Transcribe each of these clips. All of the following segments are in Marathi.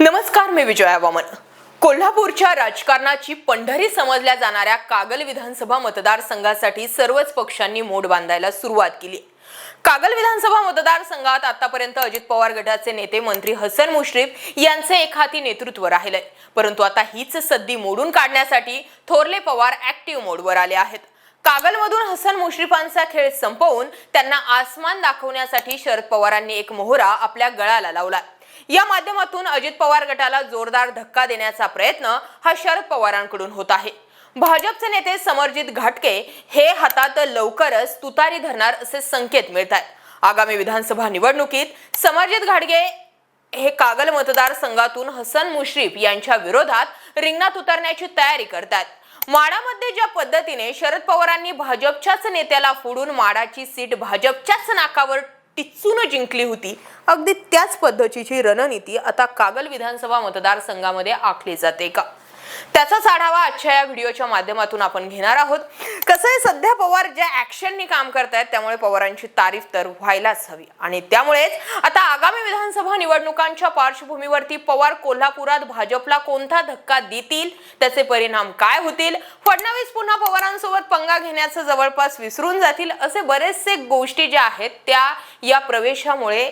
नमस्कार मी विजया वामन. कोल्हापूरच्या राजकारणाची पंढरी समजल्या जाणाऱ्या कागल विधानसभा मतदारसंघासाठी सर्वच पक्षांनी मोड बांधायला सुरुवात केली. कागल विधानसभा मतदारसंघात आतापर्यंत अजित पवार गटाचे नेते मंत्री हसन मुश्रीफ यांचे एखादी नेतृत्व राहिलंय. परंतु आता हीच सद्दी मोडून काढण्यासाठी थोरले पवार ऍक्टिव्ह मोडवर आले आहेत. कागलमधून हसन मुश्रीफांचा खेळ संपवून त्यांना आसमान दाखवण्यासाठी शरद पवारांनी एक मोहरा आपल्या गळाला लावला या माध्यमातून अजित पवार गटाला जोरदार धक्का देण्याचा प्रयत्न हा शरद पवारांकडून होत आहे. भाजपचे नेते समरजित घाटके हे हातात लवकरच तुतारी धरणार असे संकेत मिळत आहेत. आगामी विधानसभा निवडणुकीत समरजित घाटगे हे कागल मतदारसंघातून हसन मुश्रीफ यांच्या विरोधात रिंगणात उतरण्याची तयारी करतात माडामध्ये ज्या पद्धतीने शरद पवारांनी भाजपच्याच नेत्याला फोडून माडाची सीट भाजपच्याच नाकावर टिचून जिंकली होती. अगदी त्याच पद्धतीची रणनीती आता कागल विधानसभा मतदारसंघामध्ये आखली जाते का? त्याचाच आढावा आजच्या या व्हिडिओच्या माध्यमातून आपण घेणार आहोत. कसं आहे सध्या पवार ज्या ऍक्शननी काम करतायत त्यामुळे पवारांची तारीफ तर व्हायलाच हवी. आणि त्यामुळेच आता आगामी विधानसभा निवडणुकांच्या पार्श्वभूमीवरती पवार कोल्हापुरात भाजपला कोणता धक्का देतील त्याचे परिणाम काय होतील फडणवीस पुन्हा पवारांसोबत पंगा घेण्याचं जवळपास विसरून जातील असे बरेचसे गोष्टी ज्या आहेत त्या या प्रवेशामुळे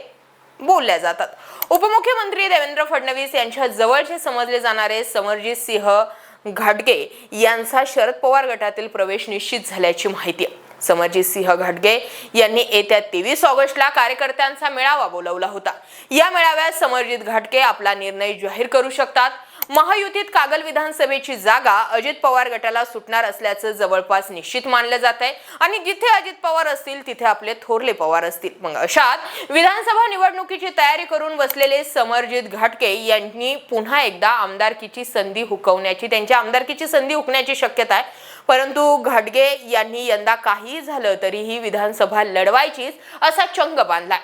बोलल्या जातात. उपमुख्यमंत्री देवेंद्र फडणवीस यांच्या जवळचे समजले जाणारे समरजित सिंह घाटगे यांचा शरद पवार गटातील प्रवेश निश्चित झाल्याची माहिती आहे. समरजित सिंह घाटगे यांनी येत्या तेवीस ऑगस्टला कार्यकर्त्यांचा मेळावा बोलवला होता. या मेळाव्यात समरजित घाटगे आपला निर्णय जाहीर करू शकतात. महायुतीत कागल विधानसभेची जागा अजित पवार गटाला सुटणार असल्याचं जवळपास निश्चित मानलं जात आहे. आणि जिथे अजित पवार असतील तिथे आपले थोरले पवार असतील. मग अशात विधानसभा निवडणुकीची तयारी करून बसलेले समरजित घाटके यांनी पुन्हा एकदा आमदारकीची संधी हुकवण्याची त्यांच्या आमदारकीची संधी हुकण्याची शक्यता आहे. परंतु घाटगे यांनी यंदा काहीही झालं तरीही विधानसभा लढवायचीच असा चंग बांधलाय.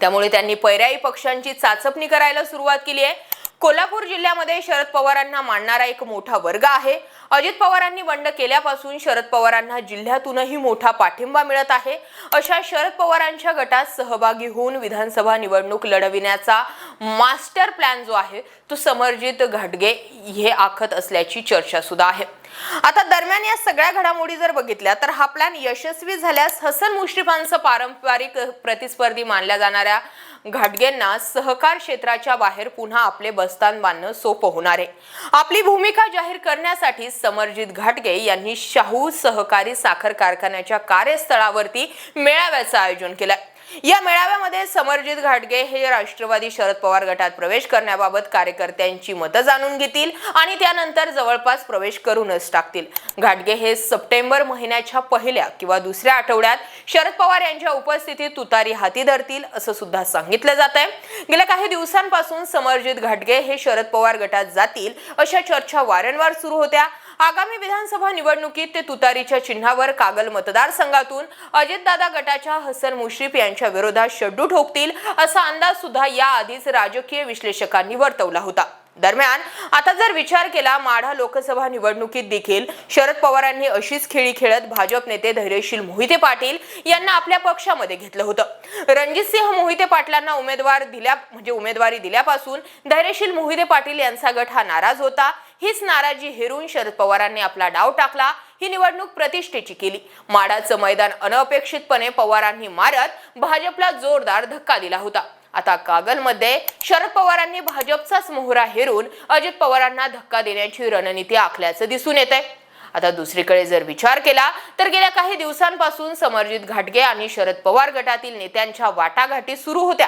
त्यामुळे त्यांनी पर्यायी पक्षांची चाचपणी करायला सुरुवात केली आहे. कोल्हापूर जिल्ह्यामध्ये शरद पवारांना मानणारा एक मोठा वर्ग आहे. अजित पवारांनी बंड केल्यापासून शरद पवारांना जिल्ह्यातूनही मोठा पाठिंबा मिळत आहे. अशा शरद पवारांच्या गटात सहभागी होऊन विधानसभा निवडणूक लढविण्याचा मास्टर प्लॅन जो आहे तो समरजित घाटगे हे आखत असल्याची चर्चा सुद्धा आहे. आता दरम्यान या सगळ्या घडामोडी जर बघितल्या तर हा प्लॅन यशस्वी झाल्यास हसन मुश्रीफांचं पारंपरिक प्रतिस्पर्धी मानल्या जाणाऱ्या घाटगेंना सहकार क्षेत्राच्या बाहेर पुन्हा आपले बस्तान बांधणं सोपं होणार आहे. आपली भूमिका जाहीर करण्यासाठी समरजित घाटगे यांनी शाहू सहकारी साखर कारखान्याच्या कार्यस्थळावरती मेळाव्याचं आयोजन केलंय. या मेळाव्यामध्ये समरजित घाटगे हे राष्ट्रवादी शरद पवार गटात प्रवेश करण्याबाबत कार्यकर्त्यांची मतं जाणून घेतील आणि त्यानंतर जवळपास प्रवेश करूनच टाकतील. घाटगे हे सप्टेंबर महिन्याच्या पहिल्या किंवा दुसऱ्या आठवड्यात शरद पवार यांच्या उपस्थितीत तुतारी हाती धरतील असं सुद्धा सांगितलं जात आहे गेल्या काही दिवसांपासून समरजित घाटगे हे शरद पवार गटात जातील अशा चर्चा वारंवार सुरू होत्या. आगामी विधानसभा निवडणुकीत ते तुतारीच्या चिन्हावर कागल मतदारसंघातून अजितदादा गटाच्या हसन मुश्रीफ यांच्या विरोधात शड्डू ठोकतील असा अंदाज सुद्धा याआधीच राजकीय विश्लेषकांनी वर्तवला होता. दरम्यान आता जर विचार केला माढा लोकसभा निवडणुकीत देखील शरद पवारांनी अशीच खेळी खेळत भाजप नेते धैर्यशील मोहिते पाटील यांना आपल्या पक्षामध्ये घेतलं होतं. रणजितसिंह मोहिते पाटलांना उमेदवार दिल्या म्हणजे उमेदवारी दिल्यापासून धैर्यशील मोहिते पाटील यांचा गट हा नाराज होता. हीच नाराजी हेरून शरद पवारांनी आपला डाव टाकला ही निवडणूक प्रतिष्ठेची केली. माडाचं मैदान अनपेक्षितपणे पवारांनी मारत भाजपला जोरदार धक्का दिला होता. आता कागलमध्ये शरद पवारांनी भाजपचाच मोहरा हेरून अजित पवारांना धक्का देण्याची रणनीती आखल्याचं दिसून येत आहे आता दुसरीकडे जर विचार केला तर गेल्या काही दिवसांपासून समरजित घाटगे आणि शरद पवार गटातील नेत्यांच्या वाटाघाटी सुरू होत्या.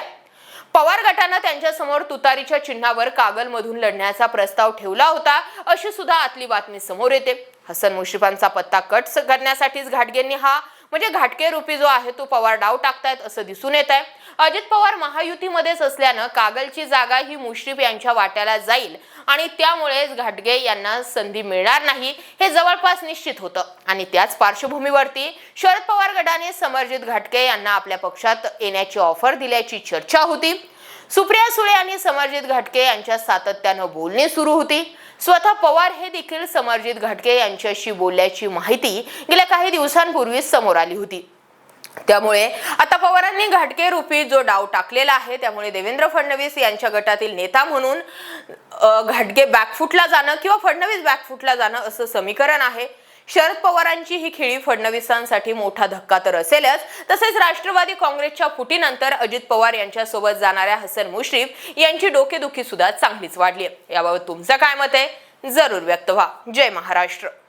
पवार गटानं त्यांच्यासमोर तुतारीच्या चिन्हावर कागलमधून लढण्याचा प्रस्ताव ठेवला होता अशी सुद्धा आतली बातमी समोर येते. हसन मुश्रीफांचा पत्ता कट करण्यासाठीच घाटगेंनी हा म्हणजे घाटके रूपी जो आहे तो पवार डाव टाकतायत असं दिसून येत आहे अजित पवार महायुतीमध्येच असल्यानं कागलची जागा ही मुश्रीफ यांच्या वाट्याला जाईल आणि त्यामुळेच घाटगे यांना संधी मिळणार नाही हे जवळपास निश्चित होतं. आणि त्याच पार्श्वभूमीवरती शरद पवार गटाने समरजित घाटके यांना आपल्या पक्षात येण्याची ऑफर दिल्याची चर्चा होती. सुप्रिया सुळे आणि समरजित घाटके यांच्या सातत्यानं बोलणी सुरू होती. स्वतः पवार हे देखील समरजित घाटके यांच्याशी बोलल्याची माहिती गेल्या काही दिवसांपूर्वीच समोर आली होती. त्यामुळे आता पवारांनी घाटके रूपी जो डाव टाकलेला आहे त्यामुळे देवेंद्र फडणवीस यांच्या गटातील नेता म्हणून अ, घाटगे बॅकफुटला जाणं किंवा फडणवीस बॅकफुटला जाणं असं समीकरण आहे. शरद पवारांची ही खेळी फडणवीसांसाठी मोठा धक्का तर असेलच. तसेच राष्ट्रवादी काँग्रेसच्या फुटीनंतर अजित पवार यांच्यासोबत जाणाऱ्या हसन मुश्रीफ यांची डोकेदुखी सुद्धा चांगलीच वाढली याबाबत तुमचं काय मत आहे? जरूर व्यक्त व्हा. जय महाराष्ट्र.